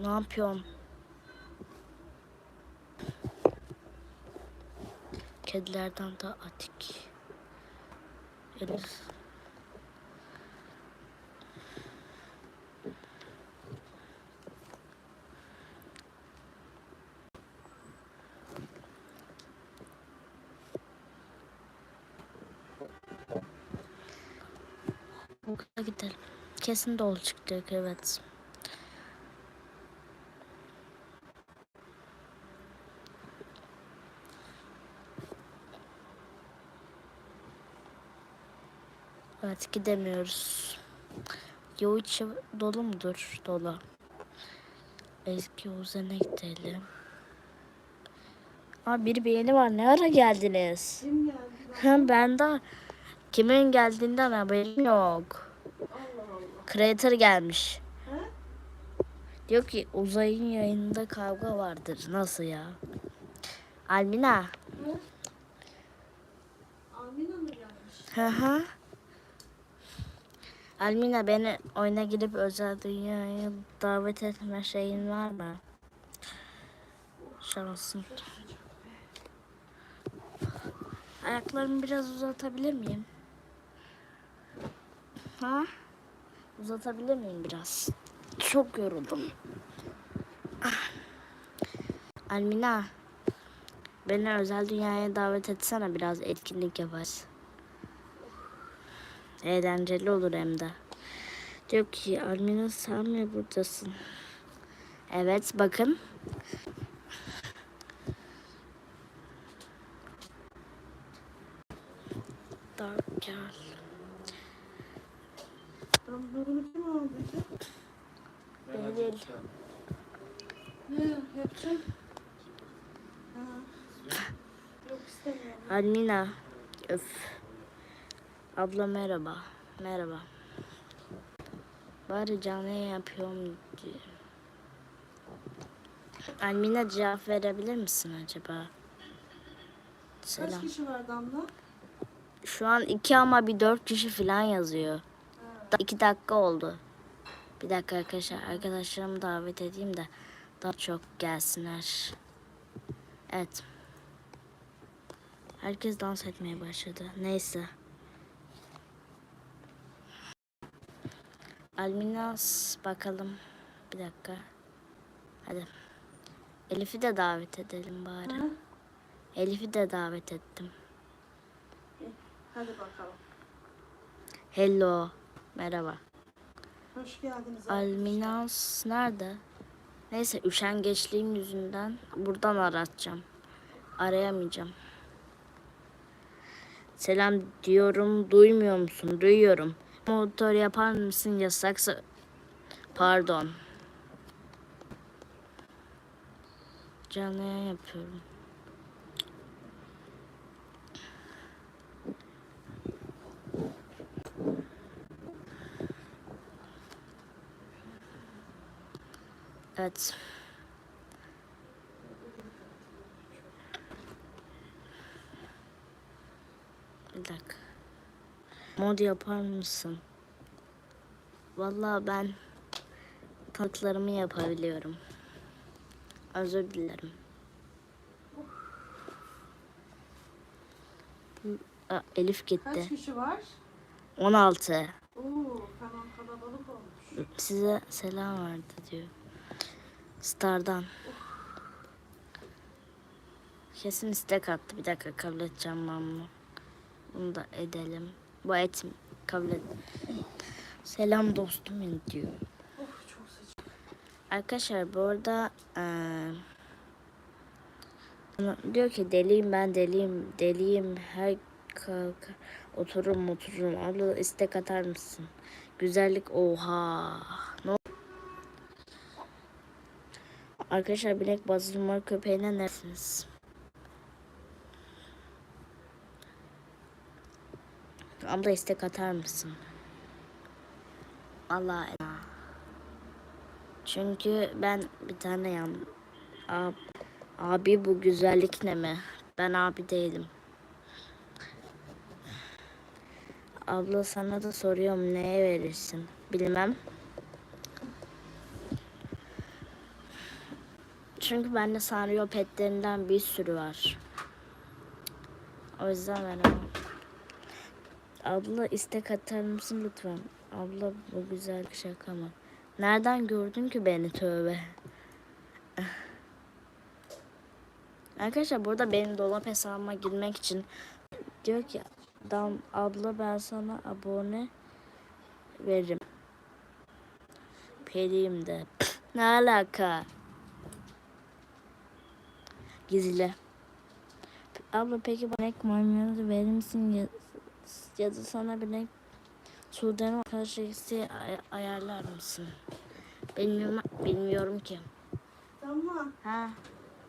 Ne yapıyorum? Kedilerden de atik. Elif. Okula gidelim. Kesin dolu çıkacak evet. Evet gidemiyoruz. Yol içi dolu mudur? Dolu. Eski Uzen'e gidelim. Aa bir beğeni var. Ne ara geldiniz? Kim geldi? Ha, ben de kimin geldiğinden haberim yok. Allah Allah. Creator gelmiş. He? Diyor ki uzayın yayınında kavga vardır. Nasıl ya? Almina. He? Amina mı gelmiş? Hı hı. Almina beni oyuna girip özel dünyaya davet etme şeyin var mı? Şansın. Ayaklarımı biraz uzatabilir miyim? Ha? Uzatabilir miyim biraz? Çok yoruldum. Ah. Almina. Beni özel dünyaya davet etsene biraz etkinlik yaparız. Eğlenceli olur hem de. Diyor ki Almina sen mi buradasın? Evet bakın. Dark Girl. Ben değil. Ne. Almina. Öf. Abla merhaba. Merhaba. Bari canlı yapıyorum diyor. Almina cevap verebilir misin acaba? Kaç Selam. kişi var Damla? Şu an iki ama bir dört kişi falan yazıyor. Da- İki dakika oldu. Bir dakika arkadaşlar. Arkadaşlarımı davet edeyim de daha çok gelsinler. Evet. Herkes dans etmeye başladı. Neyse. Alminas bakalım. Bir dakika. Hadi. Elif'i de davet edelim bari. Ha? Elif'i de davet ettim. Hadi bakalım. Hello. Merhaba. Hoş geldiniz. Alminas nerede? Neyse üşengeçliğim yüzünden buradan aratacağım. Arayamayacağım. Selam diyorum. Duymuyor musun? Duyuyorum. Motor yapar mısın? Yasaksa... Pardon. Canlı yapıyorum. Evet. Bir dakika. Mod yapar mısın? Vallahi ben tanıklarımı yapabiliyorum. Özür dilerim. Aa, Elif Kaç gitti. kişi var? 16. Oo, tamam kalabalık olmuş. Size selam verdi diyor. Star'dan. Kesin istek attı. Bir dakika kabul edeceğim ben bunu. Bunu da edelim. Bu et kabul et. Selam dostum benim diyor. Arkadaşlar bu arada eee, diyor ki deliyim ben deliyim deliyim her kalk otururum otururum abla istek atar mısın? Güzellik oha. Ne Arkadaşlar binek bazılma köpeğine neresiniz? Abla istek atar mısın? Allah çünkü ben bir tane yan Ab, abi bu güzellik ne mi? Ben abi değilim. Abla sana da soruyorum neye verirsin? Bilmem. Çünkü bende Sanrio petlerinden bir sürü var. O yüzden veremem. Abla istek atar mısın lütfen? Abla bu güzel şaka mı? Nereden gördün ki beni tövbe? Arkadaşlar burada benim dolap hesabıma girmek için diyor ki Dam abla ben sana abone veririm. Periyim de. ne alaka? Gizli. Abla peki bana ek verir misin ya, da sana bir ek Sudan'ın arkadaşlığı ay- ayarlar mısın? Bilmiyorum, bilmiyorum ki. Damla Ha,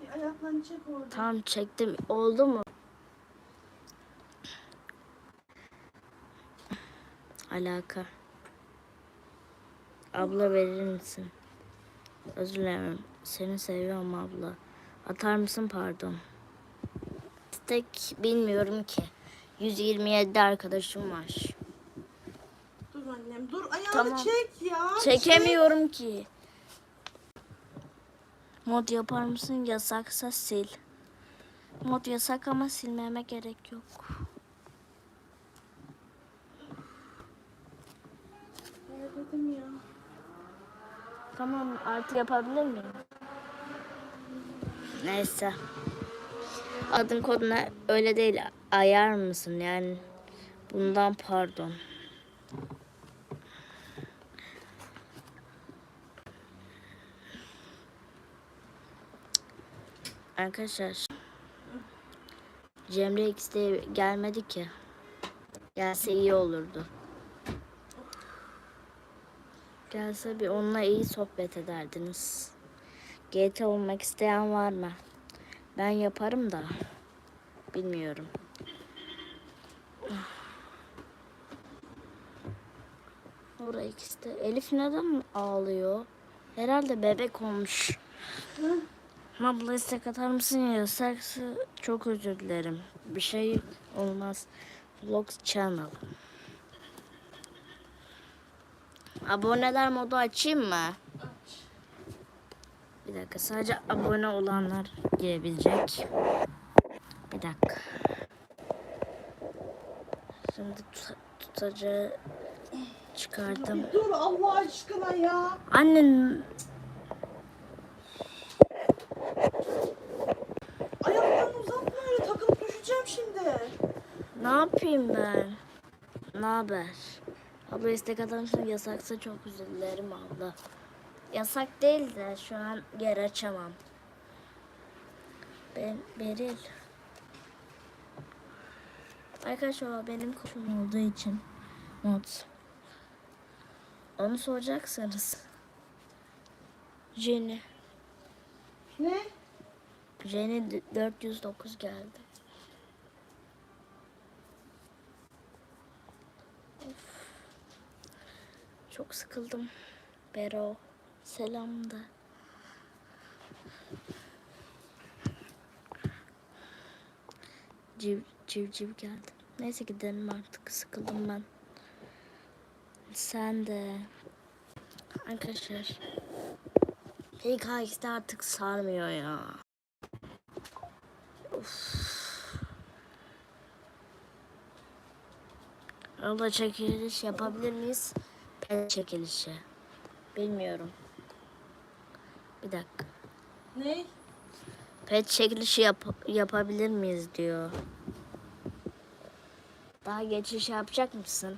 bir ayaklarını çek orada. tamam çektim. Oldu mu? Alaka. Abla verir misin? Özür dilerim. Seni seviyorum abla. Atar mısın pardon? Tek bilmiyorum ki. 127 arkadaşım var. Dur annem dur ayağını Tamam. çek ya. Çekemiyorum ki. Mod yapar mısın? Yasaksa sil. Mod yasak ama silmeme gerek yok. Çek. Dedim ya. Tamam artık yapabilir miyim? Neyse. Adın koduna öyle değil. Ayar mısın yani? Bundan pardon. Arkadaşlar. Cemre X'de gelmedi ki. Gelse iyi olurdu. Gelse bir onunla iyi sohbet ederdiniz. GT olmak isteyen var mı? Ben yaparım da. Bilmiyorum. Buraya ikisi de. Elif neden ağlıyor? Herhalde bebek olmuş. Abla istek atar mısın ya? Saksı çok özür dilerim. Bir şey olmaz. Vlogs channel. Aboneler modu açayım mı? Aç. Bir dakika sadece abone olanlar girebilecek. Bir dakika. Şimdi tut tutacağı çıkardım. Dur Allah aşkına ya. Annen Ayaklarını uzatma öyle takılıp düşeceğim şimdi. ne yapayım ben? Ne haber? Abla istek atar mısın? Yasaksa çok dilerim abla. Yasak değil de şu an yer açamam. Ben Beril. Arkadaşlar benim koşum olduğu için not. Onu soracaksanız. Jenny. Ne? Jenny d- 409 geldi. Of. Çok sıkıldım. Bero. Selam da. Civ civ geldi. Neyse gidelim artık. Sıkıldım ben. Sen de. Arkadaşlar. PKX'de artık sarmıyor ya. Abla çekiliş yapabilir miyiz? Pet çekilişi. Bilmiyorum. Bir dakika. Ne? Pet çekilişi yap yapabilir miyiz diyor. Daha geçiş yapacak mısın?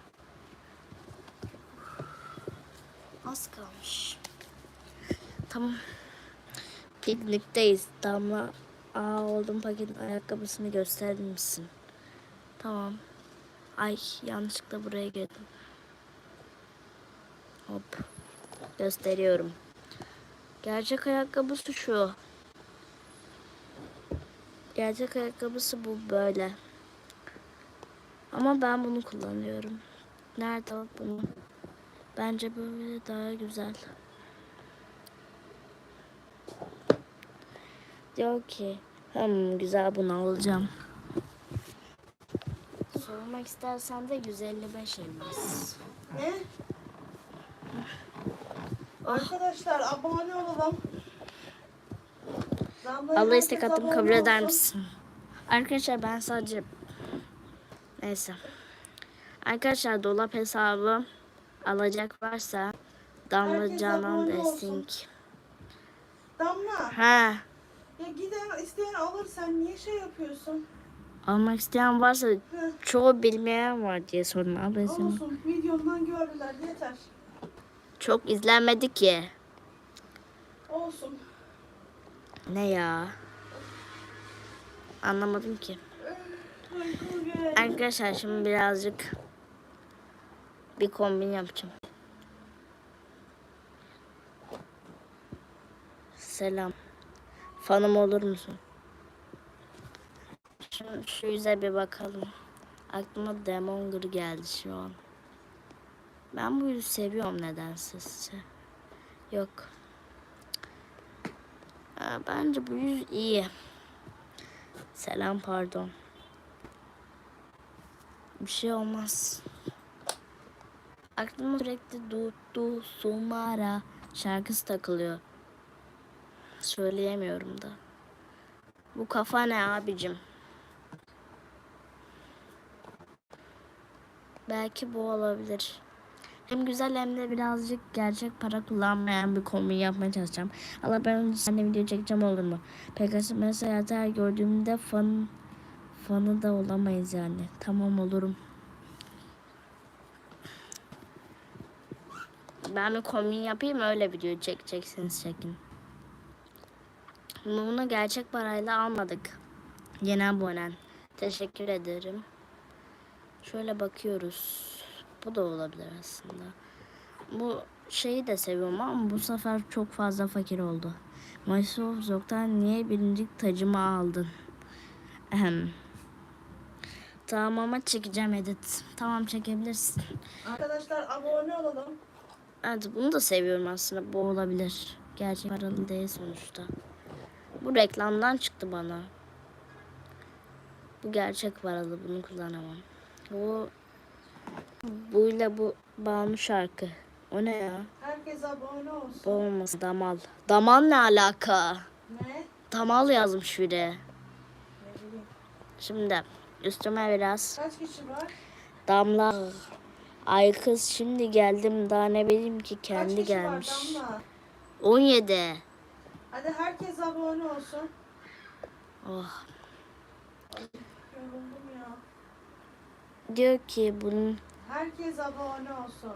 Az kalmış. Tamam. Piknikteyiz. Damla Aa oldum paketin ayakkabısını gösterir misin? Tamam. Ay yanlışlıkla buraya girdim. Hop. Gösteriyorum. Gerçek ayakkabısı şu. Gerçek ayakkabısı bu böyle. Ama ben bunu kullanıyorum. Nerede bak bunu? Bence böyle daha güzel. Diyor ki hmm, güzel bunu alacağım. Sormak istersen de 155 elmas. Ne? Arkadaşlar abone olalım. Allah istek attım kabul eder misin? Arkadaşlar ben sadece neyse. Arkadaşlar dolap hesabı alacak varsa Damla Herkes Canan. Desink. Damla Ha, ya giden isteyen alır sen niye şey yapıyorsun? almak isteyen varsa Hı, çoğu bilmeyen var diye sorun olsun videomdan gördüler yeter. Çok izlenmedi ki. Olsun. Ne ya? Anlamadım ki. Arkadaşlar şimdi birazcık bir kombin yapacağım. Selam. Fanım olur musun? Şu, şu yüze bir bakalım. Aklıma Demonger geldi şu an. Ben bu yüzü seviyorum nedense. Yok. Aa, bence bu yüz iyi. Selam pardon. Bir şey olmaz. Aklıma sürekli du du sumara şarkısı takılıyor. Söyleyemiyorum da. Bu kafa ne abicim? Belki bu olabilir. Hem güzel hem de birazcık gerçek para kullanmayan bir kombin yapmaya çalışacağım. Allah ben önce seninle video çekeceğim olur mu? Peki mesela her gördüğümde fan fanı da olamayız yani. Tamam olurum. Ben bir kombin yapayım öyle video çekeceksiniz çekin. Bunu gerçek parayla almadık. Yeni abonen. Teşekkür ederim. Şöyle bakıyoruz. Bu da olabilir aslında. Bu şeyi de seviyorum ama bu sefer çok fazla fakir oldu. Microsoft Zok'tan niye birinci tacımı aldın? Ahem. Tamam ama çekeceğim edit. Tamam çekebilirsin. Arkadaşlar abone olalım. Evet bunu da seviyorum aslında. Bu olabilir. Gerçek paralı değil sonuçta. Bu reklamdan çıktı bana. Bu gerçek paralı. Bunu kullanamam. Bu buyla bu Banu şarkı. O ne ya? Herkes abone olsun. Bu olmasın. Damal. Damal ne alaka? Ne? Damal yazmış biri. Şimdi üstüme biraz Kaç kişi var? damla. Ay kız şimdi geldim daha ne bileyim ki Kaç kendi kişi gelmiş. var Damla? 17. Hadi herkes abone olsun. Oh. Diyor ki bunun Herkes abone olsun.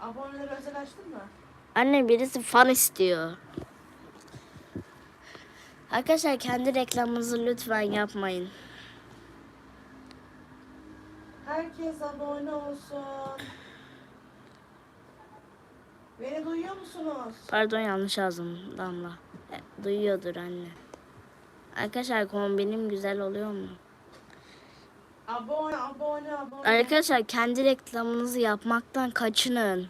Aboneleri özel açtın mı? anne birisi fan istiyor. Arkadaşlar kendi reklamınızı lütfen yapmayın. Herkes abone olsun. Beni duyuyor musunuz? Pardon yanlış yazdım Damla. E, duyuyordur anne. Arkadaşlar kombinim güzel oluyor mu? Abone, abone, abone. Arkadaşlar kendi reklamınızı yapmaktan kaçının.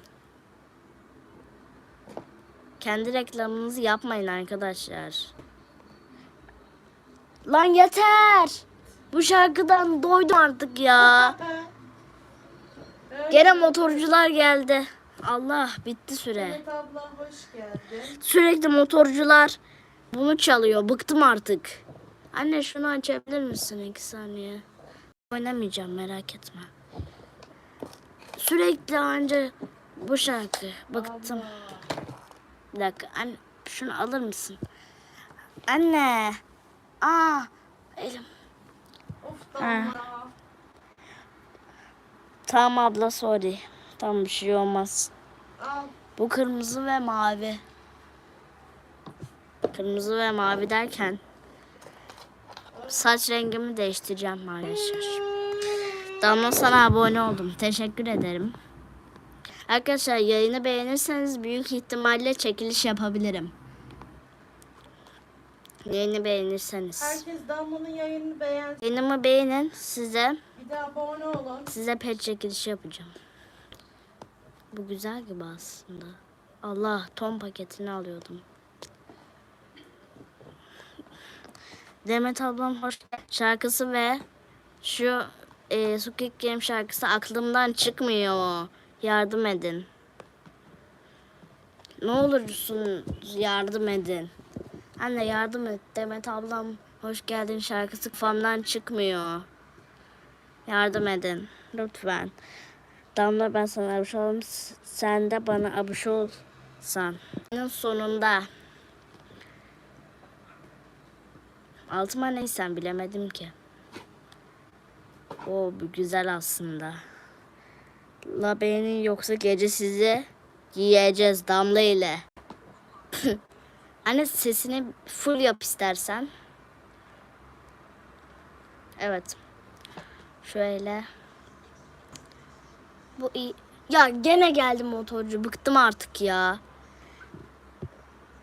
Kendi reklamınızı yapmayın arkadaşlar. Lan yeter. Bu şarkıdan doydum artık ya. Gene motorcular geldi. Allah bitti süre. Evet abla hoş geldin. Sürekli motorcular bunu çalıyor. Bıktım artık. Anne şunu açabilir misin iki saniye? Oynamayacağım merak etme. Sürekli anca bu şarkı. Bıktım. Bir dakika. Anne şunu alır mısın? Anne. Aa elim. Of damla. Tamam abla sorry. Tamam bir şey olmaz. Al. Bu kırmızı ve mavi. Kırmızı ve mavi derken saç rengimi değiştireceğim arkadaşlar. Damla sana abone oldum. Teşekkür ederim. Arkadaşlar yayını beğenirseniz büyük ihtimalle çekiliş yapabilirim. Yayını beğenirseniz. Herkes Damla'nın yayınını beğensin. Yayınımı beğenin size Bir de abone olun. size pet çekilişi yapacağım. Bu güzel gibi aslında. Allah ton paketini alıyordum. Demet ablam hoş şarkısı ve şu e, Squid Game şarkısı aklımdan çıkmıyor. Yardım edin. Ne olursun yardım edin. Anne yardım et. Demet ablam hoş geldin şarkısı kafamdan çıkmıyor. Yardım edin. Lütfen. Damla ben sana abuş olayım. Sen de bana abuş olsan. Sonunda. Altıma neysen bilemedim ki. O güzel aslında. La beğenin yoksa gece sizi yiyeceğiz Damla ile. Anne sesini full yap istersen. Evet. Şöyle. Bu iyi. Ya gene geldi motorcu. Bıktım artık ya.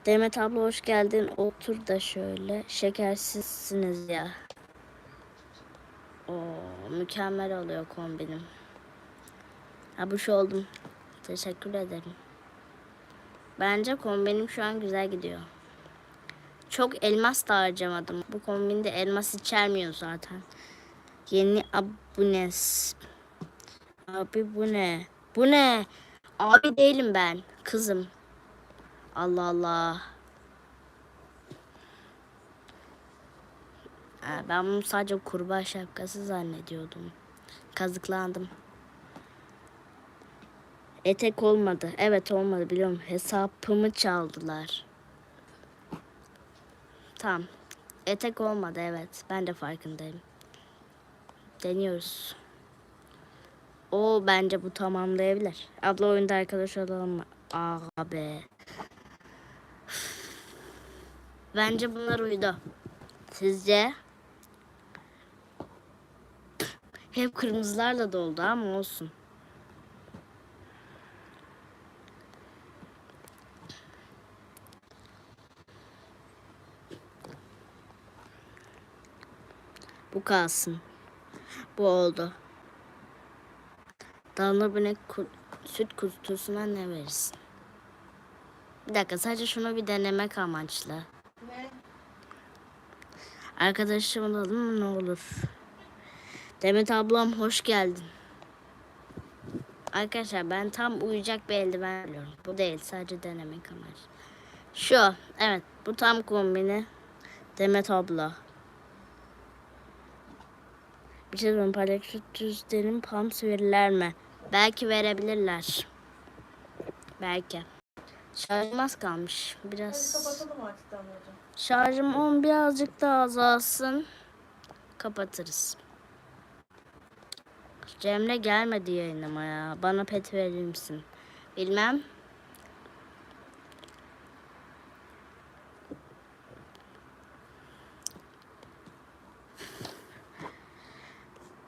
Demet abla hoş geldin. Otur da şöyle. Şekersizsiniz ya. Oo, mükemmel oluyor kombinim. Abuş oldum. Teşekkür ederim. Bence kombinim şu an güzel gidiyor. Çok elmas da harcamadım. Bu kombinde elmas içermiyor zaten. Yeni abones. Abi bu ne? Bu ne? Abi değilim ben. Kızım. Allah Allah. Ha, ben bunu sadece kurbağa şapkası zannediyordum. Kazıklandım. Etek olmadı. Evet olmadı biliyorum. Hesabımı çaldılar. Tamam. Etek olmadı evet. Ben de farkındayım. Deniyoruz. O bence bu tamamlayabilir. Abla oyunda arkadaş olalım? Aa be. Bence bunlar uydu. Sizce? Hep kırmızılarla doldu ama olsun. Bu kalsın. Bu oldu. Damla bine ku- süt kutusuna ne verirsin? Bir dakika sadece şunu bir denemek amaçlı. Arkadaşım olalım ne olur? Demet ablam hoş geldin. Arkadaşlar ben tam uyuyacak bir eldiven biliyorum. Bu değil sadece denemek amaçlı. Şu evet bu tam kombini. Demet abla. Bir şey söyleyeyim paylaşıcıların pams verirler mi? Belki verebilirler. Belki. Şarjım az kalmış. Biraz. kapatalım artık. Şarjım 10 birazcık daha azalsın. Kapatırız. Cemre gelmedi yayınıma ya. Bana pet verir misin? Bilmem.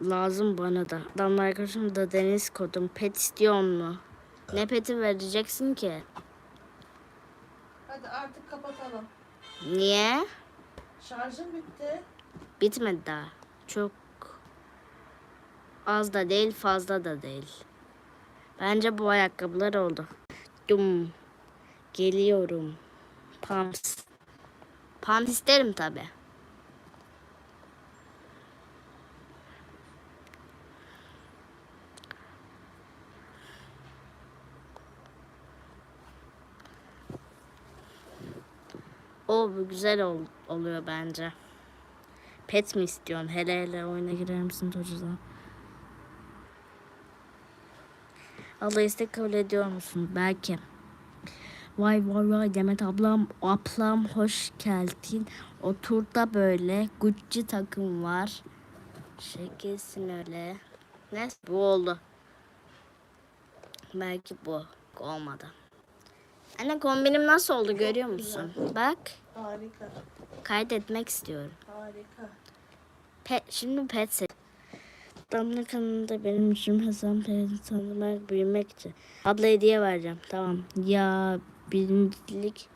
Lazım bana da. Damla arkadaşım da deniz kodum. Pet istiyor mu? Ne peti vereceksin ki? Hadi artık kapatalım. Niye? Şarjım bitti. Bitmedi daha. Çok az da değil, fazla da değil. Bence bu ayakkabılar oldu. Dum. Geliyorum. Pumps. Pumps isterim tabi. O güzel ol- oluyor bence. Pet mi istiyorsun? Hele hele oyuna girer misin çocuğum? Allah istek kabul ediyor musun? Belki. Vay vay vay Demet ablam ablam hoş geldin. Otur da böyle Gucci takım var. Şekilsin öyle. Neyse bu oldu. Belki bu olmadı. Anne kombinim nasıl oldu görüyor musun? Bak Harika. kaydetmek istiyorum. Harika. Pet, şimdi pet set. Damla kanalında benim için Hasan Peyni tanımak, büyümek için. Abla hediye vereceğim. Tamam. Ya birincilik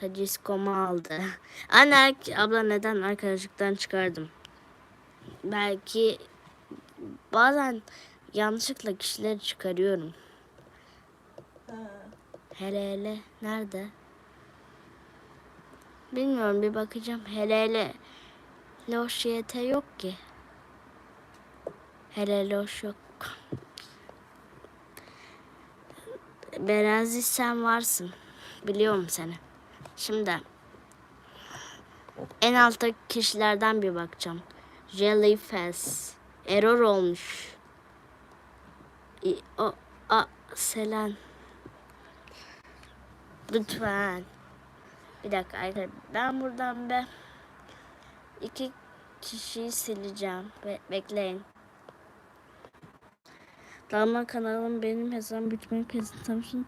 Taciskomu aldı. Anne abla neden arkadaşlıktan çıkardım? Belki bazen yanlışlıkla kişileri çıkarıyorum. Hele hele nerede? Bilmiyorum bir bakacağım. Hele hele loş YT yok ki. Hele loş yok. Berazi sen varsın. Biliyorum seni. Şimdi En alttaki kişilerden bir bakacağım. Jellyfest. Error olmuş. İ- O, a, Selen. Lütfen. Bir dakika arkadaşlar. Ben buradan be iki kişiyi sileceğim. Be- bekleyin. Damla kanalım benim hesabım bitmek tanışın.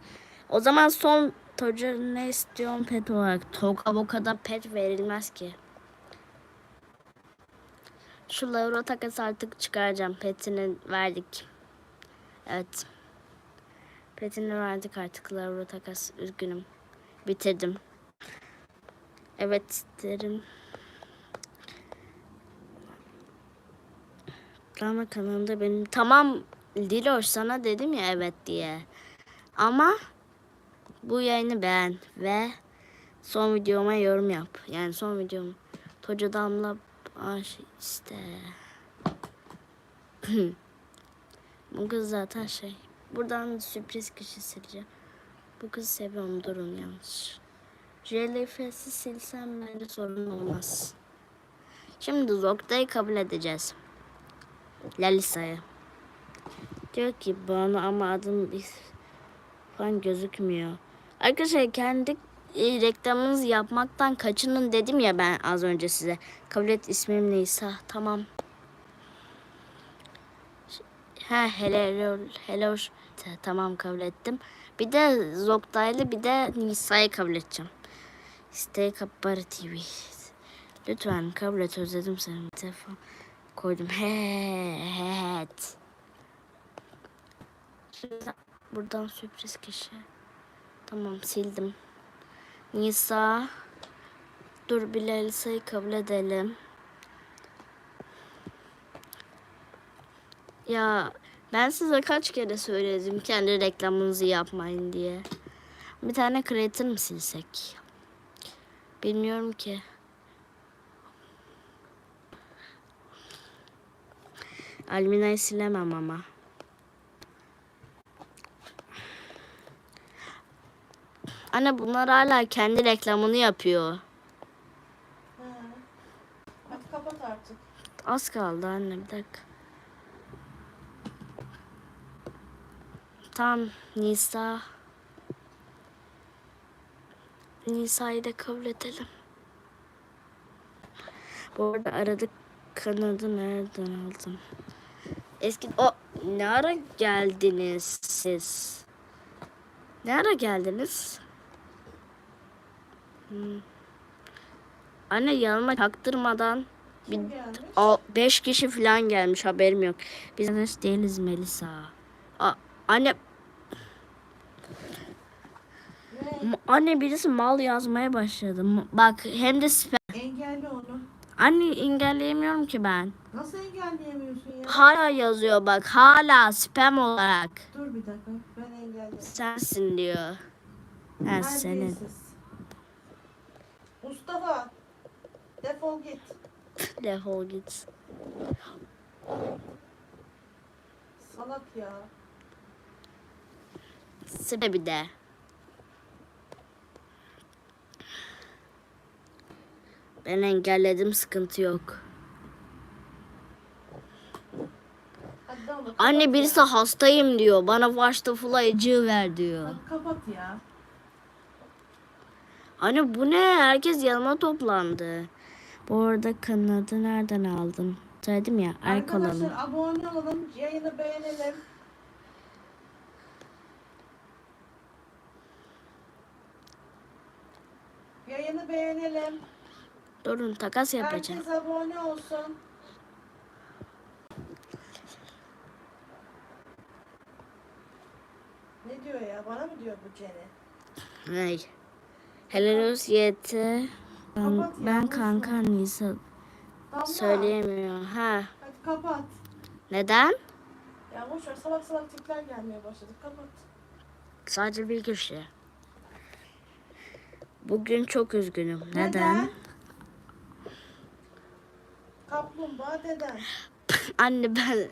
O zaman son Toca ne istiyorum pet olarak? Toga bu kadar pet verilmez ki. Şu Lauro takası artık çıkaracağım. Petini verdik. Evet. Petini verdik artık Lauro takas. Üzgünüm. Bitirdim. Evet derim. Drama kanalında benim tamam Diloş sana dedim ya evet diye. Ama bu yayını beğen ve son videoma yorum yap. Yani son videom Toca Damla Aş işte. bu kız zaten şey. Buradan sürpriz kişi sileceğim. Bu kızı seviyorum durun yanlış. Jellyfish'i silsem bence sorun olmaz. Şimdi Zokta'yı kabul edeceğiz. Lalisa'yı. Diyor ki bana ama adım falan gözükmüyor. Arkadaşlar kendi e, reklamınızı yapmaktan kaçının dedim ya ben az önce size. Kabul et ismim Nisa. Tamam. Ha hello hello hello. Tamam kabul ettim. Bir de Zoktay'la bir de Nisa'yı kabul edeceğim. Stay Kapari TV. Lütfen kabul et özledim seni. Telefon koydum. He, evet. Buradan sürpriz kişi. Tamam sildim. Nisa. Dur bir Elisa'yı kabul edelim. Ya ben size kaç kere söyledim kendi reklamınızı yapmayın diye. Bir tane creator mı silsek? Bilmiyorum ki. Almina'yı silemem ama. Anne bunlar hala kendi reklamını yapıyor. Hadi kapat artık. Az kaldı anne bir dakika. Tamam Nisa. Nisa'yı da kabul edelim. Bu arada aradık kanadı nereden aldım? Eski o ne ara geldiniz siz? Ne ara geldiniz? Hmm. Anne yanıma çaktırmadan bir o beş kişi falan gelmiş haberim yok. Biz arkadaş değiliz Melisa. Anne Ne? anne birisi mal yazmaya başladı. Bak hem de spam. Engelli onu. Anne engelleyemiyorum ki ben. Nasıl engelleyemiyorsun ya? Hala yazıyor bak hala spam olarak. Dur bir dakika. Ben engelledim. Sensin diyor. Ha senin. Mustafa. Defol git. Defol git. Salak ya. Sıra bir de. Ben engelledim sıkıntı yok. Anne birisi hastayım diyor. Bana full ver diyor. Hadi kapat ya. Anne bu ne? Herkes yanıma toplandı. Bu arada kanadı nereden aldım? Söyledim ya. Arkadaşlar abone olalım. Yayını beğenelim. Yayını beğenelim. Durun takas yapacağım. Herkes abone olsun. Ne diyor ya? Bana mı diyor bu Cene? Hey. Helal olsun yeti. Ben, Kapat ya, ben kanka Nisa Damla. söyleyemiyor. Ha. Hadi kapat. Neden? Ya boş ver salak salak tipler gelmeye başladı. Kapat. Sadece bir kişi. Bugün çok üzgünüm. Neden? Kaplumbağa deden. Anne ben...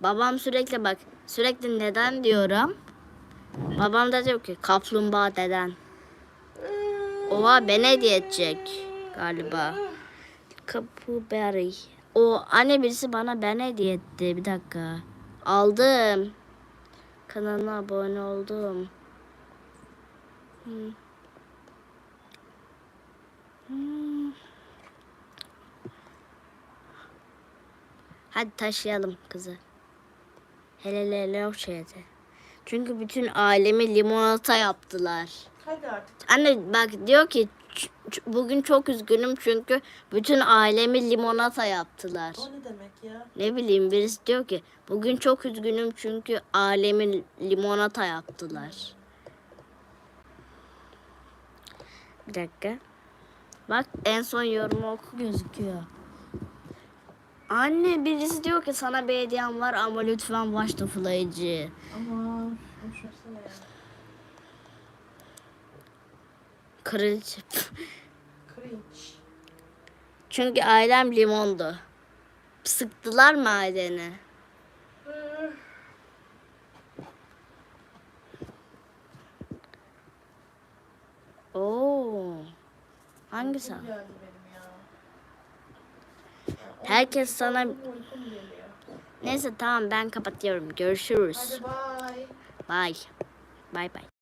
Babam sürekli bak sürekli neden diyorum. Babam da diyor ki kaplumbağa deden. Oha bana hediye edecek galiba. Kapı berry. O anne birisi bana ben hediye etti. Bir dakika. Aldım. Kanalına abone oldum. Hmm. Hmm. Hadi taşıyalım kızı. Hele hele o şeyde. Çünkü bütün ailemi limonata yaptılar. Hadi artık. Anne bak diyor ki "Ç- ç- bugün çok üzgünüm çünkü bütün ailemi limonata yaptılar. O ne demek ya? Ne bileyim birisi diyor ki bugün çok üzgünüm çünkü ailemi limonata yaptılar. Bir dakika. Bak en son yorumu oku gözüküyor. Anne birisi diyor ki sana bir hediyem var ama lütfen baş toplayıcı. Aman. Boş versene ya. Kraliçe. Cringe. Çünkü ailem limondu. Sıktılar mı aileni? Oo. Hangisi? Uykum geldi benim ya. Ya, Herkes sana Uykum geliyor. Neyse tamam ben kapatıyorum. Görüşürüz. Hadi bye. Bye. Bye bye.